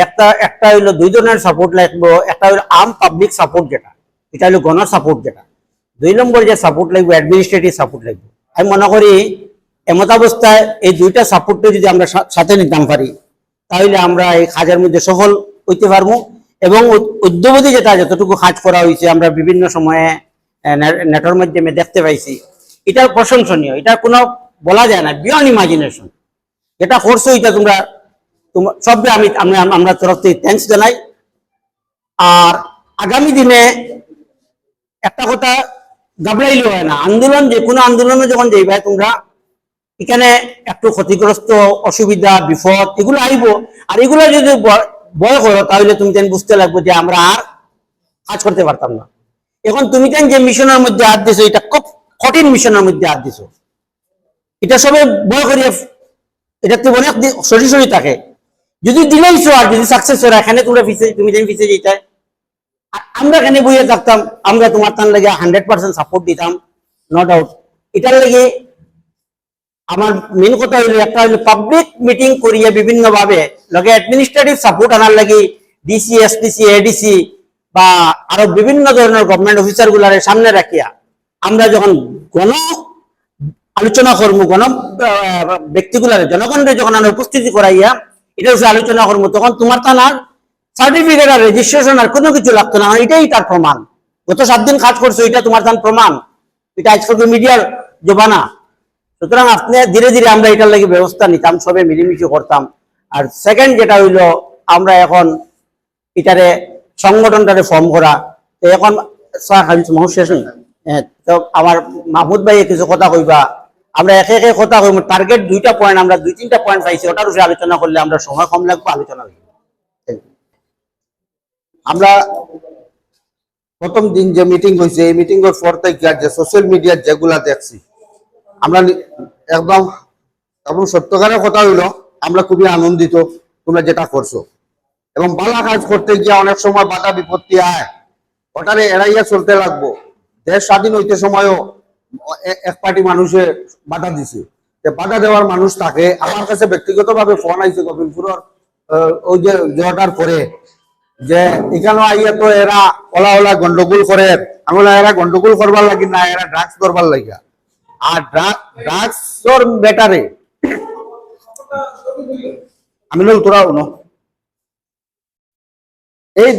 একটা একটা হইল দুই ধরনের সাপোর্ট লাগবো, একটা হইল আর্ম পাবলিক সাপোর্ট যেটা, এটা হইল গণ সাপোর্ট যেটা। দুই নম্বর যে সাপোর্ট লাগবে অ্যাডমিনিস্ট্রেটিভ সাপোর্ট লাগবে। আমি মনে করি এমতাবস্থায় এই দুইটা সাপোর্টটা যদি আমরা সাথে নিতাম পারি, তাহলে আমরা এই কাজের মধ্যে সফল হইতে পারব। এবং উদ- উদ্যোগতি যেটা, যতটুকু কাজ করা হয়েছে, আমরা বিভিন্ন সময়ে নেটের মাধ্যমে দেখতে পাইছি, এটা প্রশংসনীয়। এটা কোনো বলা যায় না বিয়ন্ড ইমাজিনেশন যেটা করছ, এটা তোমরা তোমার সবকে আমি আমরা তরফ থেকে থ্যাংকস জানাই। আর আগামী দিনে একটা কথা গাবড়াইলে হয় না। আন্দোলন যে কোনো আন্দোলনে যখন যাইবে, তোমরা এখানে একটু ক্ষতিগ্রস্ত, অসুবিধা, বিপদ, এগুলো আইব আর এগুলো যদি ব- ভয় করো, তাহলে তুমি তেন বুঝতে লাগবে যে আমরা আর কাজ করতে পারতাম না। এখন তুমি তেন যে মিশনের মধ্যে হাত দিছো, এটা খুব কঠিন মিশনের মধ্যে হাত দিছো। এটা সবে ভয় করিয়া এটা তো অনেক সরি সরি থাকে। যদি দিলেইছো আর, যদি সাকসেস হয়, এখানে তোমরা পিছিয়ে তুমি যেন পিছিয়ে যেতে আমরা এখানে বইয়ে থাকতাম, আমরা তোমার তার লাগে হান্ড্রেড পার্সেন্ট সাপোর্ট দিতাম নো ডাউট এটার লাগে আমার মেন কথা হইল, একটা হইল পাবলিক মিটিং করিয়ে বিভিন্ন ভাবে লগে অ্যাডমিনিস্ট্রেটিভ সাপোর্ট আনার লাগি ডিসি এসডিসি এডিসি বা আরও বিভিন্ন ধরনের গভর্নমেন্ট অফিসার গুলারে সামনে রাখিয়া, আমরা যখন গণ আলোচনা করব গণ ব্যক্তিগুলারে, জনগণের যখন আমরা উপস্থিতি করাইয়া এটা হচ্ছে আলোচনা করব তখন তোমার তানার সার্টিফিকেট আর রেজিস্ট্রেশন আর কোনো কিছু লাগতো না এটাই তার প্রমাণ। গত সাত দিন কাজ করছ এটা তোমার তার প্রমাণ। এটা আজকাল মিডিয়ার জবানা সুতরাং আপনি ধীরে ধীরে আমরা এটার লাগে ব্যবস্থা নিতাম সবে মিলেমিশে করতাম। আর সেকেন্ড যেটা হইল আমরা এখন এটারে সংগঠনটারে ফর্ম করা। তো এখন স্যার মানুষ হ্যাঁ, তো আমার মাহমুদ ভাই কিছু কথা কইবা। আমরা একে একে কথা কইব টার্গেট দুইটা পয়েন্ট আমরা দুই তিনটা পয়েন্ট পাইছি, ওটার উপরে আলোচনা করলে আমরা সময় কম লাগবে, আলোচনা আমরা প্রথম দিন যে মিটিং হয়েছে এই মিটিং এর পর থেকে যে সোশ্যাল মিডিয়ার যেগুলা দেখছি, আমরা একদম এবং সত্যকারের কথা হইল, আমরা খুবই আনন্দিত তোমরা যেটা করছ। এবং বালা কাজ করতে গিয়ে অনেক সময় বাধা বিপত্তি আয়। ওটারে এড়াইয়া চলতে লাগবো। দেশ স্বাধীন হইতে সময়ও এক পার্টি মানুষে বাধা দিছে। বাধা দেওয়ার মানুষ থাকে আমার কাছে ব্যক্তিগতভাবে ফোন আইছে গোবিন্দপুরের ওই যে জটার পরে, যে এখানে আইয়া তো এরা ওলা ওলা গন্ডগোল করে। আমি এরা গন্ডগোল করবার লাগি না, এরা ড্রাগস করবার লাগিয়া আর ড্রাগসর বেটারে আমি বল তোরা ন এই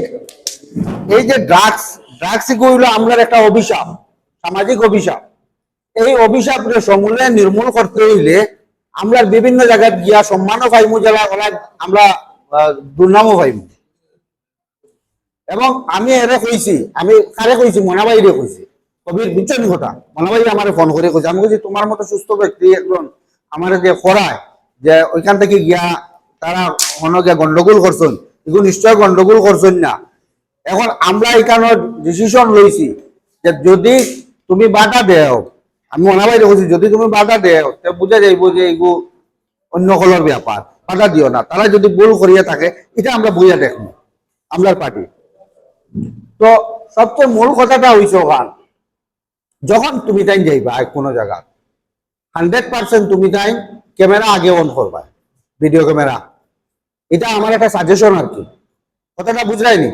এই যে ড্রাগস ড্রাগস হইল আমরা একটা অভিশাপ, সামাজিক অভিশাপ। এই অভিশাপ সমূলে নির্মূল করতে হইলে আমরা বিভিন্ন জায়গায় গিয়া সম্মানও পাইমু যারা ওরা আমরা দুর্নামও পাইমু। এবং আমি এরে কইছি, আমি কারে কইছি? মনাবাইরে কইছি। কবির বুঝছেন কথা? মনাবাই আমার ফোন করে কইছে, আমি কইছি, তোমার মতো সুস্থ ব্যক্তি একজন আমার যে করায়, যে ওইখান থেকে গিয়া তারা গিয়া গন্ডগোল করছেন এগুলো নিশ্চয় গন্ডগোল করছেন না। এখন আমরা এখানে ডিসিশন লইছি যে যদি তুমি বাধা দেও আমি মনাবাইরে কইছি যদি তুমি বাধা দেও বুঝা যাইব যে এগু অন্য কলর ব্যাপার। বাধা দিও না। তারা যদি ভুল করিয়া থাকে, এটা আমরা বইয়া দেখব। আমরার পার্টি। তো সবচেয়ে মূল কথাটা হইছে ওখান। যখন তুমি তাই যাইবা কোনো জায়গা হান্ড্রেড পার্সেন্ট তুমি তাই ক্যামেরা আগে অন করবা ভিডিও ক্যামেরা এটা আমার একটা সাজেশন আর কি। কথাটা বুঝলাইনি?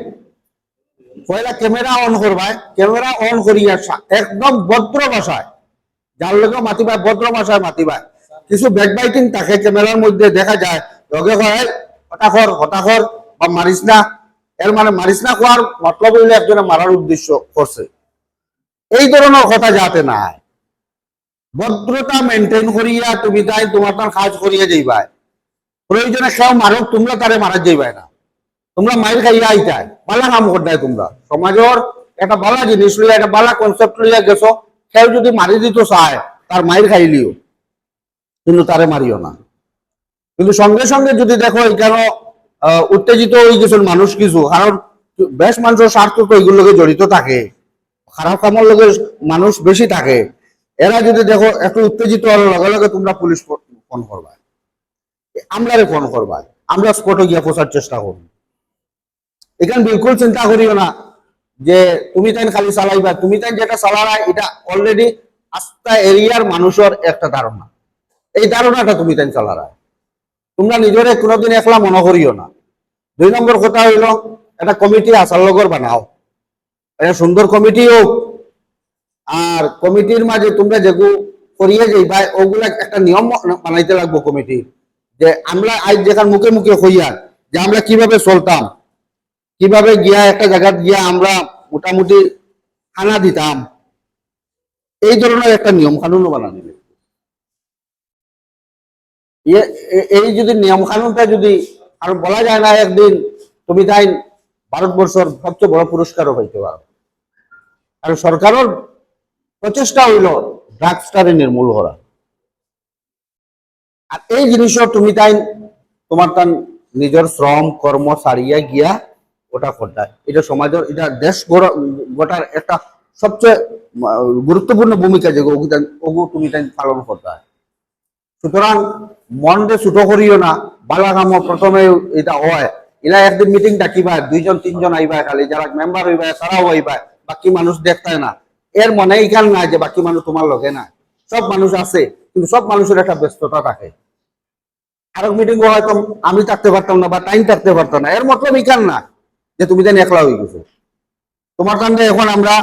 পয়লা ক্যামেরা অন করবা। ক্যামেরা অন করিয়া একদম ভদ্র ভাষায় যার লোক মাতিবা ভদ্র ভাষায় মাতিবা কিছু ব্যাকবাইটিং থাকে ক্যামেরার মধ্যে দেখা যায়, লগে হয় হতাখর হতাখর বা মারিস না। এর মানে মারিস না কোয়ার মতলব হইলে একজনে মারার উদ্দেশ্য করছে এই ধরনের কথা যাতে না ভদ্রতা মেনটেন করিয়া তুমি তাই তোমার তার কাজ করিয়া যাইবাই প্রয়োজনে কেউ মারক তোমরা তারে মারা যাইবাই না। তোমরা মাইর খাইয়া আইতাই। বালা কাম করতাই তোমরা। সমাজের একটা বালা জিনিস লইয়া একটা বালা কনসেপ্ট লইয়া গেছো। কেউ যদি মারি দিত চায় তার মাইর খাইলিও কিন্তু তারে মারিও না। কিন্তু সঙ্গে সঙ্গে যদি দেখো কেন উত্তেজিত হয়ে গেছেন মানুষ কিছু, কারণ বেশ মানুষের স্বার্থ তো এইগুলোর লগে জড়িত থাকে। খারাপ কামের লগে মানুষ বেশি থাকে। এরা যদি দেখো একটু উত্তেজিত হওয়ার লগে লগে তোমরা পুলিশ ফোন করবা। আমরারে ফোন করবা। আমরা স্পটে গিয়া পৌঁছার চেষ্টা করব। এখানে বিলকুল চিন্তা করিও না। যে তুমি তাই খালি চালাইবা, তুমি তাই যেটা চালারা এটা অলরেডি আস্তা এরিয়ার মানুষের একটা ধারণা। এই ধারণাটা তুমি তাই চালারা তোমরা নিজরে কোনোদিন একলা মনে করিও না। দুই নম্বর কথা হইল, একটা কমিটি আসার লগর বানাও। একটা সুন্দর কমিটি হোক, আর কমিটির মাঝে তোমরা যেগু করিয়ে যাইবা, ওগুলা একটা নিয়ম বানাইতে লাগবো কমিটি। যে আমরা আজ যেখান মুখে মুখে হইয়া, যে আমরা কীভাবে চলতাম কীভাবে গিয়া একটা জায়গা গিয়া আমরা মোটামুটি খানা দিতাম? এই ধরনের একটা নিয়ম কানুনও বানানো এই যদি নিয়ম কানুনটা যদি আর বলা যায় না একদিন, তুমি তাই ভারতবর্ষের সবচেয়ে বড় পুরস্কারও পাইতে পারো। আর সরকারের প্রচেষ্টা হইল ড্রাগসটারে নির্মূল করা। আর এই জিনিসও তুমি তাই তোমার তার নিজের শ্রম, কর্ম সারিয়া গিয়া ওটা করতে এটা সমাজের, এটা দেশ গোটার একটা সবচেয়ে গুরুত্বপূর্ণ ভূমিকা যে তুমি পালন করতে হয়। সুতরাং মনরে ছুটো করিও না বালা কাম প্রথমে এটা হয়। এলা একদিন মিটিং ডাকিবা দুইজন, তিনজন আইবা খালি, যারা মেম্বার হইবা তারাও আইবা বাকি মানুষ দেখতায় না। এর মনে এইখান না যে বাকি মানুষ তোমার লগে না সব মানুষ আছে, কিন্তু সব মানুষের একটা ব্যস্ততা থাকে। আরও মিটিং হয়তো আমি থাকতে পারতাম না বা টাইম থাকতে পারতাম না। এর মতলব এইখান না। যে তুমি যেন একলা হয়ে গেছো। তোমার কারণে এখন আমরা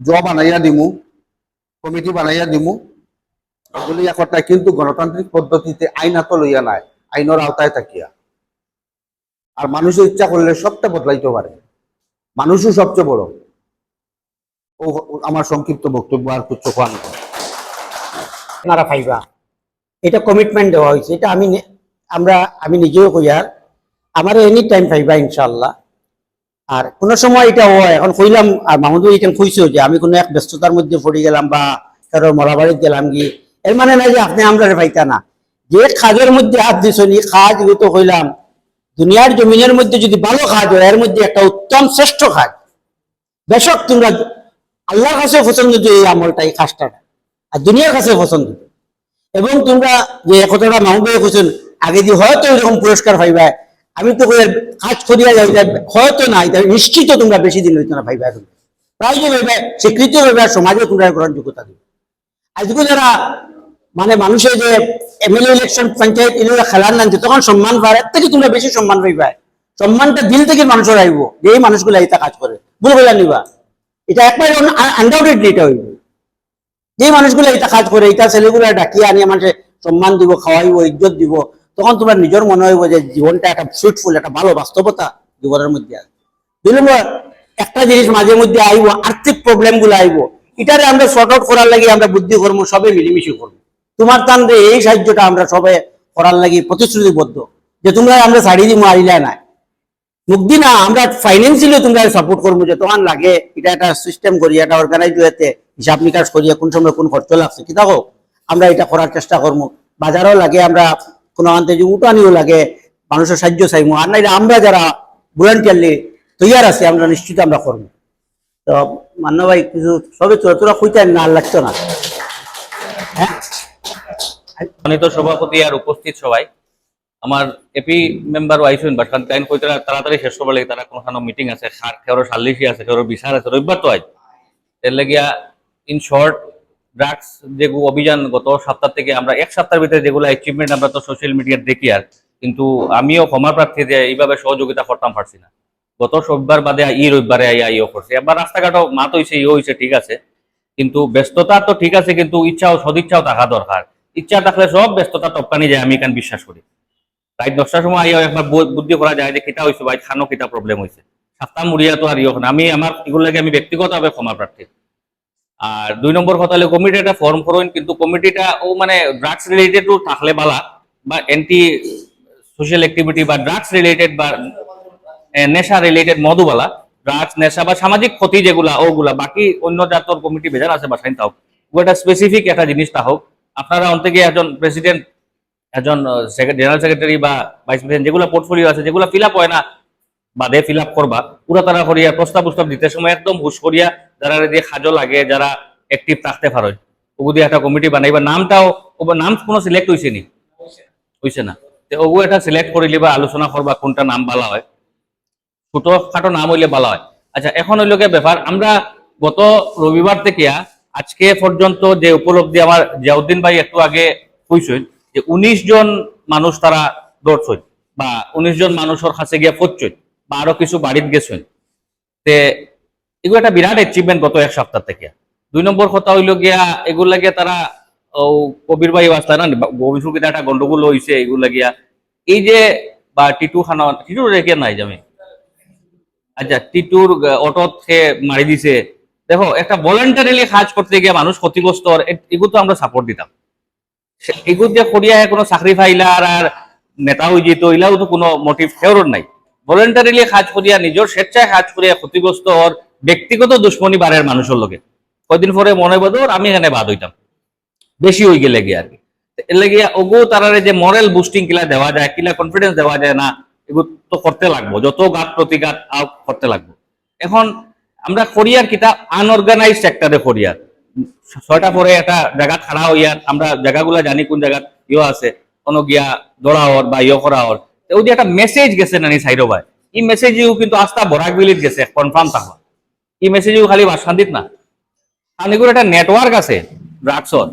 জব বানাইয়া দিমু, কমিটি বানাইয়া দিমু। এগুলি একটা কিন্তু গণতান্ত্রিক পদ্ধতিতে আইনাত লইয়া নাই আইনের আওতায় থাকিয়া। আর মানুষের ইচ্ছা করলে সবটা বদলাইতে পারে মানুষও সবচেয়ে বড়। ও আমার সংক্ষিপ্ত বক্তব্য আর কিছু খান আপনারা পাইবা এটা কমিটমেন্ট দেওয়া হয়েছে এটা আমি আমরা আমি নিজেও কইয়ার আমার এনি টাইম পাইবা ইনশাল্লাহ আর কোনো সময় এটা হয়, এখন কইলাম, আর মাহমুদ এটা কইছেও যে আমি কোনো এক ব্যস্ততার মধ্যে পড়ে গেলাম বা কারও মরাবাড়িত গেলাম কি এর মানে নাই যে আপনি আমরা পাইতা না। যে কাজের মধ্যে হাত দিছনি, কাজ তো কইলাম, দুনিয়ার জমিনের মধ্যে যদি ভালো কাজ হয়, এর মধ্যে একটা উত্তম শ্রেষ্ঠ কাজ। বেশক তোমরা আল্লাহর কাছে পছন্দ যে এই আমলটা, এই কাজটা। আর দুনিয়ার কাছে পছন্দ। এবং তোমরা যে কথাটা মাহবুব কৈছেন আগে দিয়ে হয়তো এরকম পুরস্কার পাইবা। আমি তো কাজ করিয়া যাই হয়তো না এটা নিশ্চিত তোমরা বেশি দিন হইতো না পাইবা এখন প্রায় যে স্বীকৃতি পাইবা সমাজে তোমরা গ্রহণযোগ্যতা দিবে আজকে যারা মানে মানুষের যে এমএলএ ইলেকশন, পঞ্চায়েত এগুলো খেলার নামছে, তখন সম্মান পায় এর থেকে তোমরা বেশি সম্মান পাইবা। সম্মানটা দিল থেকে মানুষের আইব, যে এই মানুষগুলো এটা কাজ করে। বলে বলে নিবা। এটা একবার আনডাউটেডলি এটা হইব। যে মানুষগুলো এটা কাজ করে এটা ছেলেগুলো ডাকিয়ে আনিয়ে মানুষের সম্মান দিব, খাওয়াইব, ইজ্জত দিব তখন তোমার নিজের মনে হইব যে জীবনটা একটা সুইটফুল একটা ভালো বাস্তবতা জীবনের মধ্যে আছে। দুই নম্বর একটা জিনিস মাঝে মধ্যে আইব, আর্থিক প্রবলেমগুলো আইব, এটারে আমরা শর্ট আউট করার লাগি আমরা বুদ্ধি করব সবে মিলিমিশি করব। তোমার টান রে, এই সাহায্যটা আমরা সবে করার লাগি প্রতিশ্রুতিবদ্ধ। যে তোমরা আমরা ছাড়ি দিব আইলা না মুক্তি না, আমরা ফাইন্যান্সিয়ালি তোমরা সাপোর্ট করব যে তোমার লাগে, এটা একটা সিস্টেম করি, এটা অর্গানাইজ হয়েতে হিসাব নিকাশ করিয়া কোন সময় কোন খরচ লাগছে। কি থাকো আমরা এটা করার চেষ্টা করব। বাজারও লাগে, আমরা কোনো আনতে যে উঠানিও লাগে, মানুষের সাহায্য চাইব আর নাই আমরা যারা ভলেন্টিয়ারলি তৈয়ার আছে, আমরা নিশ্চিত আমরা করব। তো মান্য ভাই, কিছু সবে তোরা কইতেন না, আর লাগতো না। হ্যাঁ? সভাপতি আর উপস্থিত সবাই। আমার এপি মেম্বার আইসুন বাট কারণ টাইম কইতে তাড়াতাড়ি শেষ করবার লাগে, তারা কোনো মিটিং আছে, সার সাল্লিশি আছে বিচার আছে, রবিবার তো আজ। এর লাগিয়া ইন শর্ট ড্রাগস যে অভিযান গত সপ্তাহ থেকে আমরা এক সপ্তাহের ভিতরে যেগুলো অ্যাচিভমেন্ট আমরা তো সোশ্যাল মিডিয়ার দেখি আর। কিন্তু আমিও ক্ষমা প্রার্থী যে এইভাবে সহযোগিতা করতাম পারছি না। গত রবিবার বাদে ই রবিবারে আইয়া ইয়ে করছে। এবার রাস্তাঘাটও মাত হইছে ইয়ে হইছে, ঠিক আছে। কিন্তু ব্যস্ততা তো ঠিক আছে, কিন্তু ইচ্ছাও সদিচ্ছাও থাকা দরকার। ইচ্ছা থাকলে সব ব্যস্ততা টপকানি যায়, আমি এখানে বিশ্বাস করি? রাত দশটার সময় আইয়া একবার বুদ্ধি করা যায় যে কিতা হয়েছে ভাই, খানো কিতা প্রবলেম হয়েছে সাতটা মুড়িয়া তো আর ইয়ে। আমি, আমার এগুলো লাগে আমি ব্যক্তিগতভাবে ক্ষমা প্রার্থী। আর দুই নম্বর কথা হলো কমিটি একটা ফর্ম করুন কিন্তু কমিটিটা ও মানে ড্রাগস রিলেটেড থাকলে বালা, বা এন্টি সোশ্যাল অ্যাক্টিভিটি বা ড্রাগস রিলেটেড বা নেশা রিলেটেড মধুবালা ড্রাগস নেশা বা সামাজিক ক্ষতি যেগুলা, ওগুলা, বাকি অন্য জাতর কমিটি বেজার আছে বাসাইন তাও। ওটা স্পেসিফিক একটা জিনিসটা হোক। আপনারা অন্তে একজন প্রেসিডেন্ট একজন জেনারেল সেক্রেটারি বা ভাইস প্রেসিডেন্ট যেগুলো পোর্টফোলিও আছে, যেগুলো ফিল আপ হয় না বাদে ফিল আপ করবা। পুরা তারা করিয়া প্রস্তাব প্রস্তাব দিতে সময় একদম হুশ করিয়া যারা দিয়ে খাজো লাগে যারা অ্যাক্টিভ থাকতে পারে ওগু দিয়ে একটা কমিটি বানাইবা নামটাও নাম কোনো সিলেক্ট হয়েছে নি? হয়েছে না। তো ওগু একটা সিলেক্ট করিলে বা আলোচনা করবা কোনটা নাম ভালো হয়। ছোট খাটো নাম হইলে ভালো হয়। আচ্ছা এখন হইল ব্যাপার আমরা গত রবিবার থেকে আজকে পর্যন্ত যে উপলব্ধি আমার জিয়াউদ্দিন ভাই একটু আগে কইছেন যে উনিশ জন মানুষ তারা দৌড়ছেন বা উনিশ জন মানুষের কাছে গিয়া পৌঁছই বা আরও কিছু বাড়িত গেছেন তে এগুলো একটা বিরাট অ্যাচিভমেন্ট গত এক সপ্তাহ থেকে। দুই নম্বর কথা হইল গিয়া এগুলো লাগিয়া তারা ও কবির ভাই বাস্তা না ভবিষ্যৎ একটা গন্ডগোল হয়েছে এগুলো লাগিয়া। এই যে বা টিটু খানা টিটু রেখে নাই যাবে আচ্ছা টিটুর অটোত সে মারি দিছে। দেখো একটা ভলেন্টারিলি কাজ করতে গিয়ে মানুষ ক্ষতিগ্রস্ত হওয়ার, এ- এগুলো তো আমরা সাপোর্ট দিতাম। এগুলো যে করিয়া কোনো চাকরি ফাইলার আর নেতা হয়ে যেত এলাও তো কোনো মোটিভ ফেরত নাই। ভলেন্টারিলি কাজ করিয়া, নিজের স্বেচ্ছায় কাজ করিয়া ক্ষতিগ্রস্ত হওয়ার ব্যক্তিগত দুশ্মনী বারের মানুষের লগে। কয়দিন পরে মনে বদর আমি এখানে বাদ হইতাম। বেশি হয়ে গেলে গিয়ে আর কি। এর লাগিয়া ওগো তারারে যে মরাল বুস্টিং কিলা দেওয়া যায়, কিলা কনফিডেন্স দেওয়া যায় না, এগুলো তো করতে লাগবো। যত গাত প্রতিঘাত আও করতে লাগবো। এখন আমরা কোরিয়ার কিতা আনঅর্গানাইজ সেক্টরে কোরিয়ার ছয়টা পরে একটা জায়গা খাড়া হইয়ার আমরা জায়গাগুলা জানি কোন জায়গা ইয়ে আছে, কোনো গিয়া দৌড়া হওয়ার বা ইয়ে করা হওয়ার। ওই যে একটা মেসেজ গেছে নানি সাইড ভাই এই মেসেজেও কিন্তু আস্থা বরাক বিলিত গেছে কনফার্ম থাকা এই মেসেজেও খালি বাসকান্দিত না। এগুলো একটা নেটওয়ার্ক আছে ড্রাগসর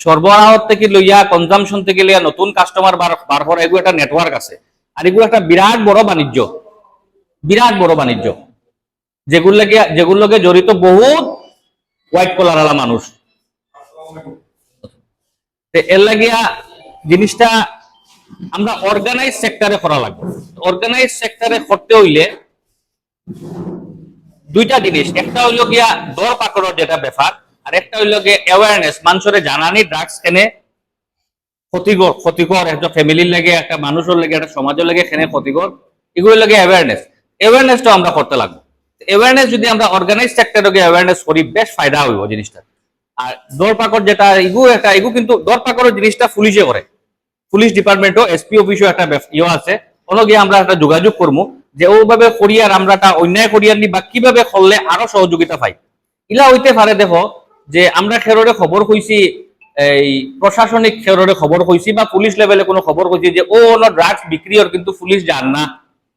সরবরাহ থেকে লইয়া কনজামশন থেকে লইয়া নতুন কাস্টমার বার করা এগুলো একটা নেটওয়ার্ক আছে। আর এগুলো একটা বিরাট বড় বাণিজ্য। বিরাট বড় বাণিজ্য। যেগুলো লাগে, যেগুলো লগে জড়িত বহুত হোয়াইট কলার আলা মানুষ। এর লাগিয়া জিনিসটা আমরা অর্গানাইজ সেক্টরে করা লাগবে। অর্গানাইজ সেক্টরে করতে হইলে দুইটা জিনিস। একটা হইল গিয়া দর পাকড়ের যেটা ব্যাপার, আর একটা হইল গিয়া অ্যাওয়ারনেস মানুষের জানানি ড্রাগস কেনে ক্ষতিকর ক্ষতিকর একটা ফ্যামিলির লাগে, একটা মানুষের লাগে, একটা সমাজের লাগে কেনে ক্ষতিকর, এগুলো লাগে অ্যাওয়ারনেস অ্যাওয়ারনেসটা আমরা করতে লাগবো। অ্যাওয়ারনেস যদি আমরা অর্গানাইজ সেক্টরে অ্যাওয়ারনেস করি, বেশ ফায়দা হইব জিনিসটা আর দর পাকড় যেটা, এগু একটা, এগু কিন্তু দর পাকড়ের জিনিসটা পুলিশে করে। পুলিশ ডিপার্টমেন্টও এসপি অফিসও একটা ইয়ে আছে। কোনো আমরা একটা যোগাযোগ করব যে ওভাবে করিয়ার আমরা একটা অন্যায় করিয়ার নি বা কীভাবে করলে আরও সহযোগিতা পাই ইলা হইতে পারে দেখো যে আমরা খেরোরে খবর কইছি, এই প্রশাসনিক খেরোরে খবর কইছি বা পুলিশ লেভেলে কোনো খবর কইছি যে, ও হলো ড্রাগস বিক্রি ওর কিন্তু পুলিশ জান না।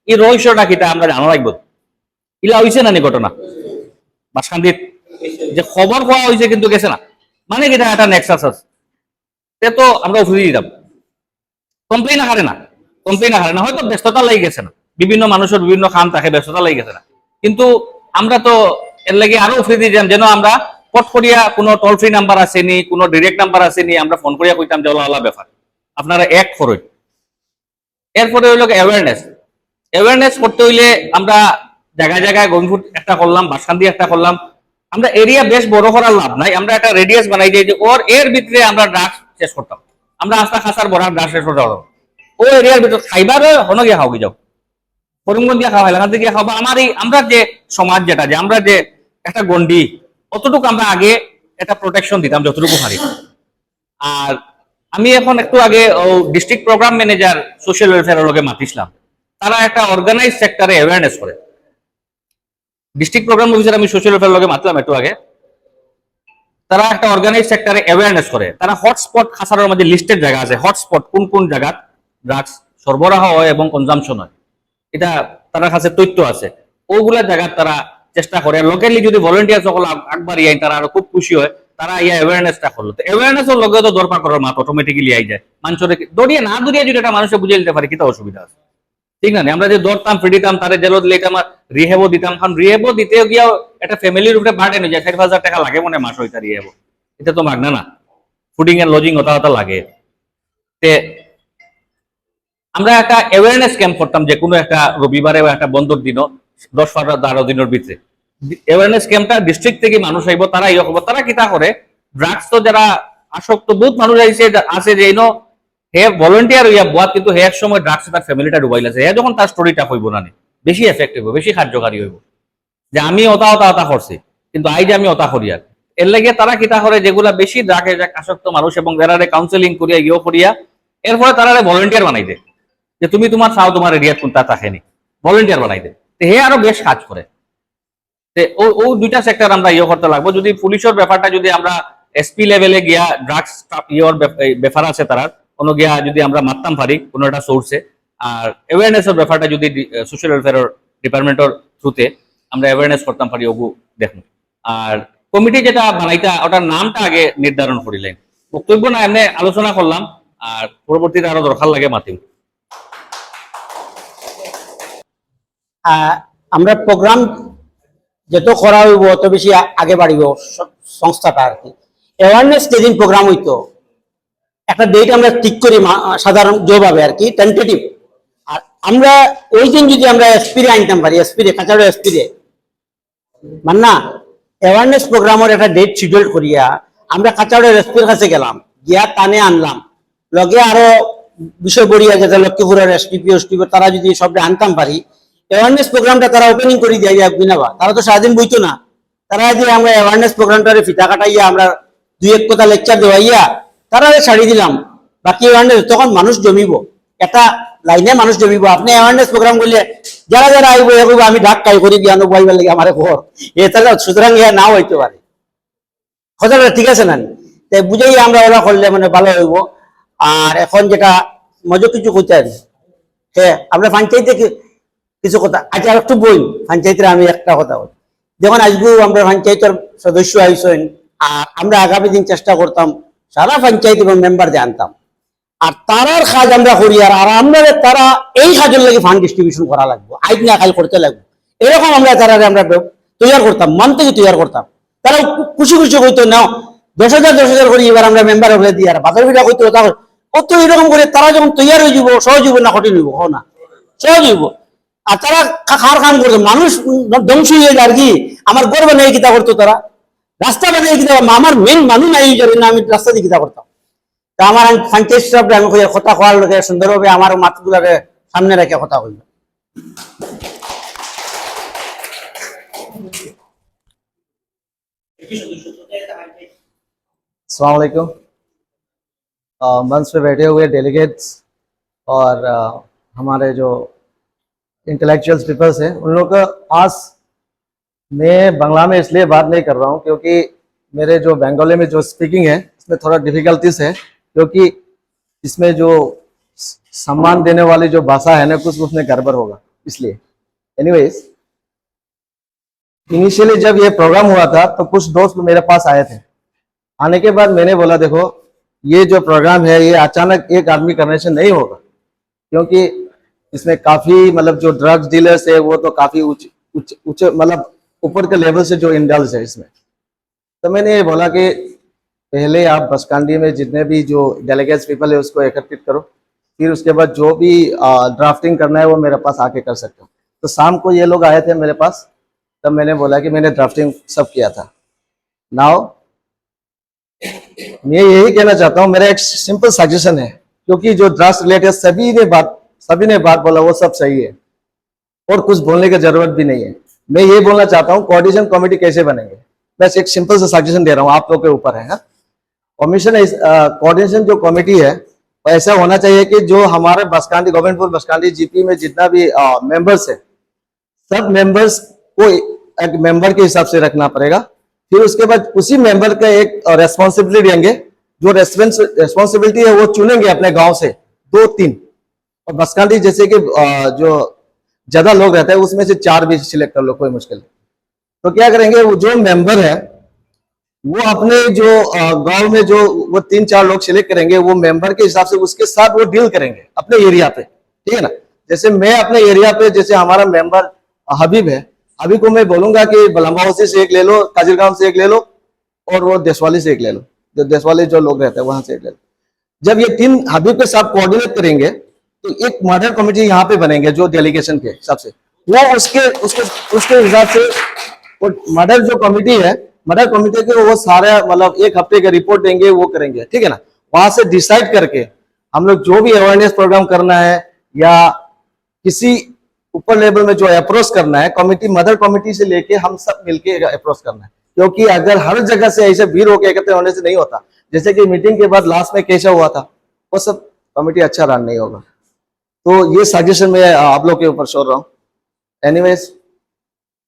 এই রহস্যটা কিটা আমরা জানা লাগবো? ইলা হইছে না নি ঘটনা? বাসকান্দিত? যে খবর পাওয়া হয়েছে কিন্তু গেছে না। মানে কিটা একটা নেক্সাস আছে। তে তো আমরা অফিসে দিতাম কমপ্লেন আকারে না। কমপ্লেন আকারে না। হয়তো ব্যস্ততা লাগি গেছে না। বিভিন্ন মানুষের বিভিন্ন কাম থাকে, ব্যস্ততা লাগি গেছে না। কিন্তু আমরা তো এর লাগে আরও অফিসে দিতাম, যেন আমরা পট করিয়া কোনো টোল ফ্রি নাম্বার আসেনি, কোনো ডিরেক্ট নাম্বার আসেনি, আমরা ফোন করিয়া কইতাম যে, ওলা ব্যাপার। আপনারা এক খরচ। এরপরে হইল অ্যাওয়ারনেস অ্যাওয়ারনেস করতে হইলে আমরা জায়গায় জায়গায় গঙ্গুট একটা করলাম বাসকান্দি একটা করলাম। আমরা এরিয়া বেশ বড় করার লাভ নাই। আমরা একটা রেডিয়াস বানাই দিই যে, ওর এর ভিতরে আমরা ড্রাগস শেষ করতাম। আমরা আস্তা খাসার বড় করতে পারতাম ও এরিয়ার ভিতর খাইবার হনো গিয়ে খাওয়া যাও করিমগঞ্জ দিয়ে খাওয়া এলাকা দিয়ে খাওয়া আমার এই আমরা যে সমাজ যেটা, যে আমরা যে একটা গন্ডি অতটুকু আমরা আগে একটা প্রোটেকশন দিতাম, যতটুকু পারি আর আমি এখন একটু আগে, ও ডিস্ট্রিক্ট প্রোগ্রাম ম্যানেজার সোশ্যাল ওয়েলফেয়ারের লগে মাতিছিলাম। তারা একটা অর্গানাইজ সেক্টরে অ্যাওয়ারনেস করে ডিস্ট্রিক্ট প্রোগ্রাম অফিসার আমি সোশ্যাল ওয়েলফেয়ার লগে মাতলাম একটু আগে। তারা একটা অর্গানাইজ সেক্টরে অ্যাওয়ারনেস করে। তারা হটস্পট খাসারের মধ্যে লিস্টেড জায়গা আছে। হটস্পট কোন কোন জায়গাত ড্রাগস সরবরাহ হয় এবং কনজামশন হয়। এটা তার কাছে তথ্য আছে। ওগুলা জায়গাত তারা চেষ্টা করে। লোকালি যদি ভলেন্টিয়ার সকল আগ- আগবাড়ি আইন তারা আরও খুব খুশি হয়। তারা ইয়া অ্যাওয়ারনেসটা করল। তো অ্যাওয়ারনেসের লগে তো দরকার করার মাত অটোমেটিক্যালি আই যায়। মানুষের দড়িয়ে না দড়িয়ে যদি একটা মানুষে বুঝে নিতে পারে কিতা অসুবিধা আছে? ঠিক না? আমরা যে দরতাম ফ্রিডিতাম তারে জেলত লেটাম রিহেবও দিতাম। কারণ রিহেবও দিতে গিয়াও একটা ফ্যামিলির উপরে বার্ডেন হয়ে যায়। ষাট হাজার টাকা লাগে মনে মাস হইতা রিহেব এটা তো মাগনা না। ফুডিং এন্ড লজিং হতা হতা লাগে। আমরা একটা অ্যাওয়ারনেস ক্যাম্প করতাম যে কোনো একটা রবিবারে বা একটা বন্ধর দিনও, দশ বারো বারো দিনের ভিতরে। অ্যাওয়ারনেস ক্যাম্পটা ডিস্ট্রিক্ট থেকে মানুষ আইব, তারা ইয়ে করব তারা কিতা করে? ড্রাগস তো যারা আসক্ত, বহুত মানুষ আইছে আছে যে হে ভলেন্টিয়ার হইয়া কিন্তু হে এক সময় ড্রাগস তার ফ্যামিলিটা ডুবাইল আছে হে যখন তার স্টোরিটা হইব না বেশি এফেক্টিভ হইব, বেশি কার্যকারী হইব। যে আমি ওতা ওতা ওতা করছি, কিন্তু আই যে আমি ওতা করি আর। এর তারা কিতা করে, যেগুলা বেশি ড্রাগে আসক্ত মানুষ এবং যারা কাউন্সেলিং করিয়া ইয়ে করিয়া, এরপরে তারা ভলেন্টিয়ার বানাই দেয় যে তুমি তোমার চাও তোমার এরিয়া কোনটা থাকেনি ভলেন্টিয়ার বানাই দেয় হে আরও বেশ কাজ করে। ও দুইটা সেক্টর আমরা ইয়ে করতে লাগবো। যদি পুলিশের ব্যাপারটা যদি আমরা এসপি লেভেলে গিয়া ড্রাগস ইয়ের ব্যাপার আছে তারা কোনো গিয়া যদি আমরা মারতাম পারি কোনো একটা সোর্সে আর অ্যাওয়ারনেসের ব্যাপারটা যদি সোশ্যাল ওয়েলফেয়ার ডিপার্টমেন্টের থ্রুতে আমরা অ্যাওয়ারনেস করতাম পারি ওগু দেখুন। আর কমিটি যেটা বানাইতা, ওটার নামটা আগে নির্ধারণ করিলেন। বক্তব্য না, এমনি আলোচনা করলাম, আর পরবর্তীতে আরও দরকার লাগে মাতিম। আমরা প্রোগ্রাম যত করা হইব, অত বেশি আগে বাড়িব সংস্থাটা আর কি। অ্যাওয়ারনেস যেদিন প্রোগ্রাম হইতো একটা ডেট আমরা ঠিক করি সাধারণ যেভাবে আর কি টেন্টেটিভ আর আমরা ওই দিন যদি আমরা এসপিরে আনতাম পারি এসপিরে কাছাড়ো এসপিরে মান্না অ্যাওয়ারনেস প্রোগ্রামের একটা ডেট শিডিউল করিয়া আমরা কাছাড়ের এসপির কাছে গেলাম, গিয়া টানে আনলাম। লগে আরও বিষয় বড়িয়া যেটা লক্ষ্মীপুরের এসপিপি এসপিপি তারা যদি সবটা আনতাম পারি অ্যাওয়ারনেস প্রোগ্রামটা তারা ওপেনিং করে দিয়ে যাক বিনাবা তারা তো সারাদিন বইতো না। তারা যদি আমরা অ্যাওয়ারনেস প্রোগ্রামটারে ফিতা কাটাইয়া আমরা দুই এক কথা লেকচার দেওয়াইয়া তারা ছাড়ি দিলাম। বাকি অ্যাওয়ারনেস তখন মানুষ জমিব। একটা লাইনে মানুষ জমিব। আপনি অ্যাওয়ারনেস প্রোগ্রাম করলে যারা যারা আইব এগোব আমি ডাক কাই করি জ্ঞান বইবার লাগে আমার ঘর এ তাহলে সুতরাং ইয়া নাও হইতে পারে। কথাটা ঠিক আছে না? তাই বুঝাই আমরা ওরা করলে মানে ভালো হইব। আর এখন যেটা মজা কিছু করতে আর হ্যাঁ আমরা পঞ্চায়েতে কিছু কথা আচ্ছা আর একটু বই পঞ্চায়েতের আমি একটা কথা বলি। যেমন আজকেও আমরা পঞ্চায়েতের সদস্য আইসেন, আর আমরা আগামী দিন চেষ্টা করতাম সারা পঞ্চায়েত এবং মেম্বারদের আনতাম। আর তারার কাজ আমরা করি, আর আমরা তারা এই কাজের লাগে ফান্ড ডিস্ট্রিবিউশন করা লাগবে আইন না করতে লাগবে। এরকম আমরা তারা আমরা তৈরি করতাম মন থেকে তৈরি করতাম। তারা খুশি খুশি হইতো না দশ হাজার দশ হাজার করে, এবার আমরা মেম্বার হয়ে দিই। আর বাজার বিটা হইতো তা কত এরকম করে তারা যখন তৈরি হয়ে যাব সহজ হইব না, কঠিন হইব? না, সহজ হইব। আর তারা খার কাম করতো? মানুষ ধ্বংস হয়ে যায় আর কি, আমার গর্ব নেই কিতা করতো তারা। রাস্তা বানিয়ে কিতা আমার মেন মানুষ নাই জানি না আমি রাস্তা দিয়ে কিতা করতাম তা আমার আমি পঞ্চায়েত স্টাফে আমি কই কথা কোয়ার লোকে সুন্দরভাবে আমার মাতগুলাকে সামনে রেখে কথা কইল अलैक्म मंच पे बैठे हुए डेलीगेट्स और अ, हमारे जो इंटेलेक्चुअल्स पीपल्स हैं उन लोगों का आज मैं बांग्ला में इसलिए बात नहीं कर रहा हूँ क्योंकि मेरे जो बंगाली में जो स्पीकिंग है, इसमें थोड़ा डिफिकल्टीज है, क्योंकि इसमें जो सम्मान देने वाली जो भाषा है ना, कुछ उसमें गड़बड़ होगा, इसलिए। एनीवेज इनिशियली जब ये प्रोग्राम हुआ था तो कुछ दोस्त मेरे पास आए थे। आने के बाद मैंने बोला, देखो, ये जो प्रोग्राम है, ये अचानक एक आदमी करने से नहीं होगा, क्योंकि इसमें काफ़ी मतलब जो ड्रग्स डीलर्स है, वो तो काफ़ी उच्च उच्च उच्च मतलब ऊपर के लेवल से जो इंडल्स है इसमें। तो मैंने ये बोला कि पहले आप बसकांडी में जितने भी जो डेलीगेट्स पीपल है उसको एकत्रित करो। फिर उसके बाद जो भी ड्राफ्टिंग करना है वो मेरे पास आके कर सकते हो। तो शाम को ये लोग आए थे मेरे पास, तब मैंने बोला कि मैंने ड्राफ्टिंग सब किया था। नाउ मैं यही कहना चाहता हूँ, मेरा एक सिंपल सजेशन है, क्योंकि जो ड्राफ्ट रिलेटेड सभी ने बात, सभी ने बात बोला, वो सब सही है। और कुछ बोलने की ज़रूरत भी नहीं है। मैं ये बोलना चाहता हूँ कोऑर्डिनेशन कमेटी कैसे बनेंगे? बस एक सिंपल सा सजेशन दे रहा हूँ, आप लोग के ऊपर है कमीशन कोऑर्डिनेशन जो कमेटी है ऐसा होना चाहिए कि जो हमारे बसकांडी, गोविंदपुर बसकांडी जीपी में जितना भी मेंबर्स है, सब मेंबर्स को एक मेंबर के हिसाब से रखना पड़ेगा। फिर उसके बाद उसी मेंबर का एक रेस्पॉन्सिबिलिटी देंगे। जो रेस्पॉन्सिबिलिटी है, वो चुनेंगे अपने गाँव से दो तीन और बसकांडी जैसे कि जो ज़्यादा लोग रहते हैं, उसमें से चार भी सिलेक्ट कर लो, कोई मुश्किल नहीं। तो क्या करेंगे, वो जो मेंबर है, वो अपने जो गाँव में जो वो तीन चार लोग सिलेक्ट करेंगे, वो मेंबर के हिसाब से उसके साथ वो डील करेंगे, अपने एरिया पे। ठीक है ना? जैसे मैं अपने एरिया पे, जैसे हमारा मेंबर हबीब है, हबीब को मैं बोलूँगा कि बलम्बावसी से एक ले लो, काजिरगांव से एक ले लो, और वो देशवाली से एक ले लो। जो देशवाली जो लोग रहते हैं, वहाँ से एक ले लो। जब ये तीन हबीब के साथ कोऑर्डिनेट करेंगे तो एक मॉडल कमेटी यहाँ पे बनेंगे जो डेलीगेशन के हिसाब से। वो उसके उसके उसके हिसाब से वो मॉडल जो कमेटी है मॉडल कमेटी के वो सारे मतलब एक हफ़्ते का रिपोर्ट देंगे, वो करेंगे। ठीक है ना? वहाँ से डिसाइड करके हम लोग जो भी अवेयरनेस प्रोग्राम करना है या किसी ऊपर लेवल में जो अप्रोच करना है कमेटी मदर कमेटी से लेके हम सब मिलके अप्रोच करना है। क्योंकि अगर हर जगह से ऐसे भीड़ होकर एकत्र होने से नहीं होता, जैसे कि मीटिंग के बाद लास्ट में कैसा हुआ था, वो सब कमेटी अच्छा रन नहीं होगा। तो ये सजेशन मैं आप लोग के ऊपर छोड़ रहा हूँ। एनीवेज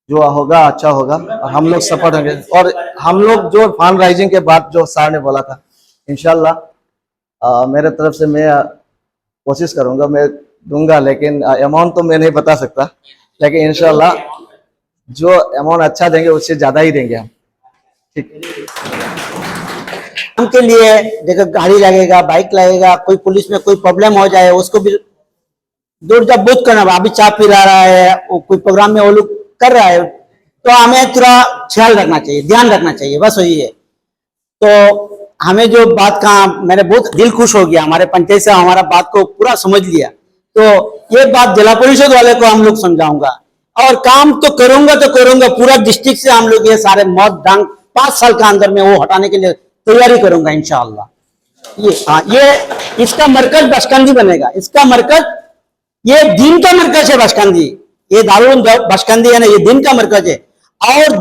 जो होगा अच्छा होगा, और हम लोग सपोर्ट होंगे। और हम लोग जो फंड राइजिंग के बाद जो सर ने बोला था इनशाला मेरे तरफ़ से मैं कोशिश करूँगा, मैं दूँगा, लेकिन अमाउंट तो मैं नहीं बता सकता। लेकिन इनशाला जो अमाउंट अच्छा देंगे, उससे ज़्यादा ही देंगे हम। ठीक। के लिए, देखो, गाड़ी लगेगा बाइक लगेगा, कोई पुलिस में कोई प्रॉब्लम हो जाए, उसको भी दूर जब बुद्ध करना अभी चाय पिला रहा है, वो कोई प्रोग्राम में वो लोग कर रहा है। तो हमें थोड़ा ख्याल रखना चाहिए, ध्यान रखना चाहिए, बस वही है। तो हमें जो बात कहा मैंने बहुत दिल खुश हो गया, हमारे पंचायत से हमारा बात को पूरा समझ लिया। तो ये बात जिला परिषद वाले को हम लोग समझाऊँगा। और काम तो करूँगा तो करूँगा, पूरा डिस्ट्रिक्ट से हम लोग ये सारे मौत डांग पाँच साल के अंदर में वो हटाने के लिए तैयारी करूँगा इंशाल्लाह ये हाँ ये, इसका मरकज बशकंदी बनेगा। इसका मरकज ये दिन का मरकज है बशकंदी ये दारुल बशकंदी है ना, ये दिन का मरकज है। और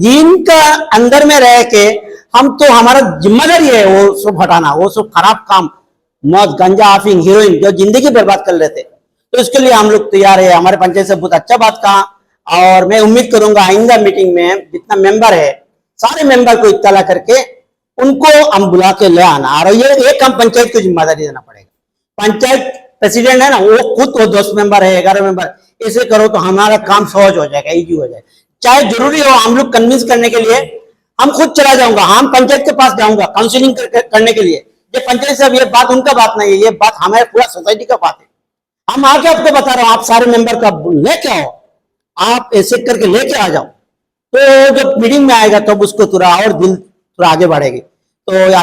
दिन का अंदर में रह के हम तो हमारा ज़िम्मेदारी है वो सब हटाना, वो सब खराब काम। मौत, गंजा आफिंग हीरोइन जो ज़िंदगी बर्बाद कर लेते। तो इसके लिए हम लोग तैयार है। हमारे पंचायत से बहुत अच्छा बात कहा। और मैं उम्मीद करूँगा आइंदा मीटिंग में जितना मेंबर है, सारे मेंबर को इत्तला करके उनको हम बुला के ले आना। और ये एक हम पंचायत को ज़िम्मेदारी देना पड़ेगा। पंचायत प्रेसिडेंट है ना वो खुद वो दस मेंबर है ग्यारह मेंबर ऐसे करो तो हमारा काम सहज हो जाएगा इजी हो जाएगा। चाहे ज़रूरी हो हम लोग कन्विंस करने के लिए हम खुद चला जाऊँगा हम पंचायत के पास जाऊँगा काउंसिलिंग कर, कर, करने के लिए। ये पंचायत साहब ये बात उनका बात नहीं है ये बात हमारे पूरा सोसाइटी का बात है। हम आके आपको बता रहा हूँ आप सारे मेंबर का लेके आओ। आप ऐसे करके लेके आ जाओ। तो जब मीटिंग में आएगा तब तो उसको थोड़ा और दिल थोड़ा आगे बढ़ेगी। तो